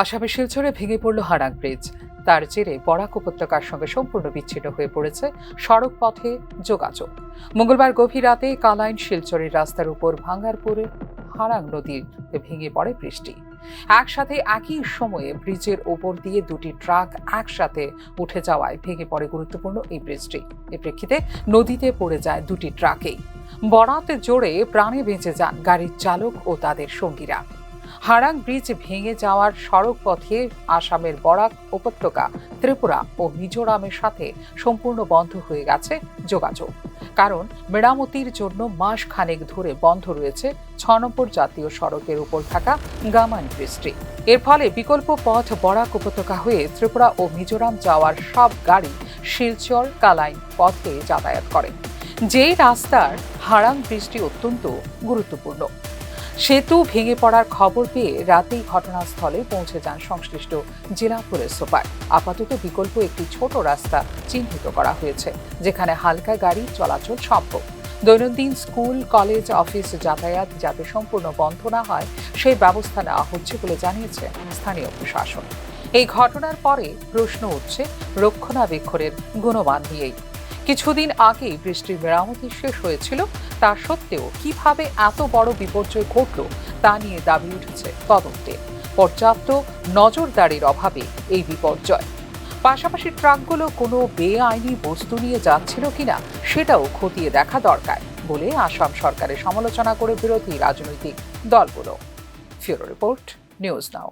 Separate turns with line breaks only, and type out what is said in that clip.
আসামে শিলচরে ভেঙে পড়ল হারাং ব্রিজ। তার জেরে বরাক উপত্যকার সঙ্গে সম্পূর্ণ বিচ্ছিন্ন হয়ে পড়েছে সড়ক পথে যোগাযোগ। মঙ্গলবার গভীর রাতে কালাইন শিলচরের রাস্তার উপর ভাঙ্গারপুরে হারাং নদীর ভেঙে পড়ে বৃষ্টি একসাথে একই সময়ে ব্রিজের ওপর দিয়ে দুটি ট্রাক একসাথে উঠে যাওয়ায় ভেঙে পড়ে গুরুত্বপূর্ণ এই ব্রিজটি। এ প্রেক্ষিতে নদীতে পড়ে যায় দুটি ট্রাকেই। বরাত জোরে প্রাণে বেঁচে যান গাড়ির চালক ও তাদের সঙ্গীরা। হারাং ব্রিজ ভেঙে যাওয়ার সড়ক পথে আসামের বরাক উপত্যকা, ত্রিপুরা ও মিজোরামের সাথে সম্পূর্ণ বন্ধ হয়ে গেছে যোগাযোগ। কারণ মেরামতির জন্য মাস খানেক ধরে বন্ধ রয়েছে ছ নম্বর জাতীয় সড়কের উপর থাকা গামান ব্রিজটি। এর ফলে বিকল্প পথ বরাক উপত্যকা হয়ে ত্রিপুরা ও মিজোরাম যাওয়ার সব গাড়ি শিলচর, কালাইন পথে যাতায়াত করে। যেই রাস্তার হারাং ব্রিজটি অত্যন্ত গুরুত্বপূর্ণ। সেতু ভেঙে পড়ার খবর পেয়ে রাতেই ঘটনাস্থলে পৌঁছে যান সংশ্লিষ্ট জেলা পুলিশ সুপার। আপাতত বিকল্প একটি ছোট রাস্তা চিহ্নিত করা হয়েছে, যেখানে হালকা গাড়ি চলাচল সম্ভব। দৈনন্দিন স্কুল, কলেজ, অফিস যাতায়াত যাতে সম্পূর্ণ বন্ধ না হয়, সেই ব্যবস্থা নেওয়া হচ্ছে বলে জানিয়েছে স্থানীয় প্রশাসন। এই ঘটনার পরে প্রশ্ন উঠছে রক্ষণাবেক্ষণের গুণমান নিয়েই। কিছুদিন আগেই বৃষ্টির মেরামতি শেষ হয়েছিল তা সত্ত্বেও কীভাবে এত বড় বিপর্যয় ঘটল তা নিয়ে দাবি উঠেছে তদন্তে। পর্যাপ্ত নজরদারির অভাবে এই বিপর্যয়। পাশাপাশি ট্রাকগুলো কোনো বেআইনি বস্তু নিয়ে যাচ্ছিল কিনা সেটাও খতিয়ে দেখা দরকার বলে আসাম সরকারের সমালোচনা করে বিরোধী রাজনৈতিক দলগুলো। ফিরো রিপোর্ট, নিউজ নাও।